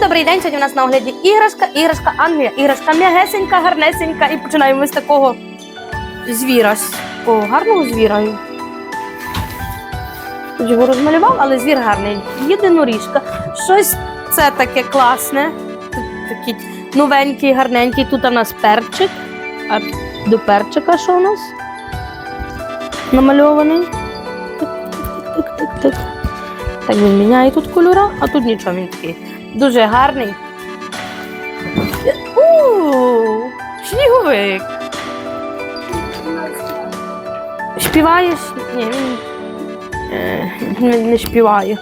Добрий день. Сьогодні у нас на огляді іграшка, іграшка Англія, іграшка м'ягесенька, гарнесенька. І починаємо з такого звіра. О, гарного звіра. Тут його розмалював, але звір гарний. Єдиноріжка. Щось це таке класне. Такий новенький, гарненький. Тут у нас перчик. А до перчика що у нас? Намальований. Тик-тик-тик-тик-тик. Так він міняє тут кольора, а тут нічого він такий. Дуже гарний. У, сніговик. Співаєш? Ні, він е, не співає.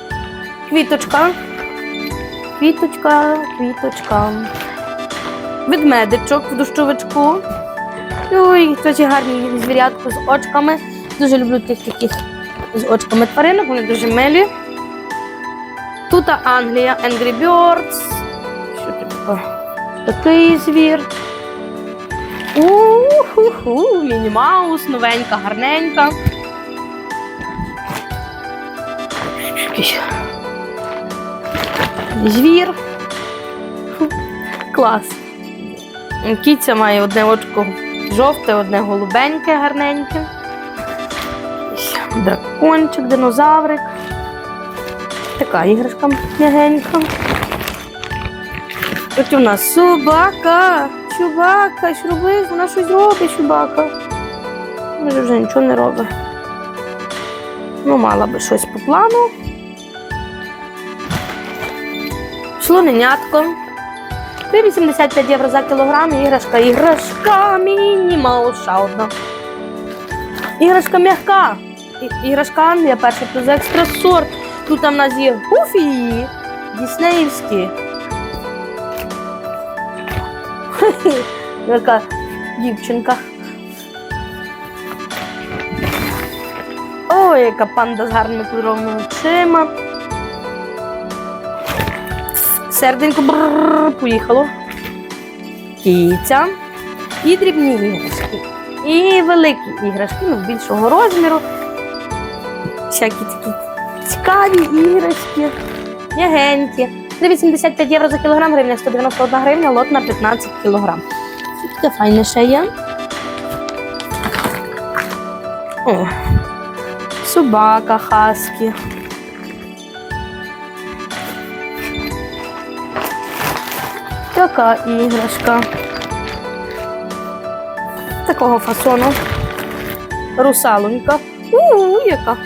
Квіточка. Квіточка, квіточка. Ведмедичок в дощовичку. Ой, теж гарні звірятку з очками. Дуже люблю тих таких з очками тваринок, вони дуже милі. Тут Англія, Angry Birds. Що тут? Такий звір. У-ху-ху, Міні Маус, новенька, гарненька. Звір. Клас. Кіця має одне очко жовте, одне голубеньке, гарненьке. Дракончик, динозаврик. Така іграшка м'ягенька. Тут у нас собака. Чубака, що робить? Вона щось робить, чубака. Може вже нічого не робить. Ну, мала би щось по плану. Слоненятко. 3,85 євро за кілограм. Іграшка, іграшка, мінімал, одна. Іграшка м'яка. Іграшка Англія, перша плюс екстра сорт. Тут там в нас є Гуфі, Діснеївські. Яка дівчинка. Ой, яка панда з гарними кольоровими очима. Серденько брррр, поїхало. Кіця. І дрібні іграшки. І великі іграшки, ну, більшого розміру. Всякі такі цікаві іграшки, м'ягенькі. 3,85 євро за кілограм, гривня 191 гривня, лот на 15 кілограм. Таке файне ще є? О, собака хаскі. Така іграшка. Такого фасону. Русалонька. У, яка.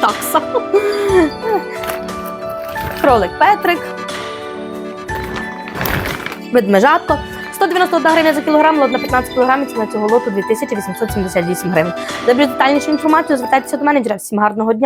Такса. Кролик Петрик. Ведмежатко. 191 гривня за кілограм, лот на 15 кілограмів, ціна цього лоту 2878 гривень. За більш детальнішу інформацію звертайтеся до менеджера. Всім гарного дня!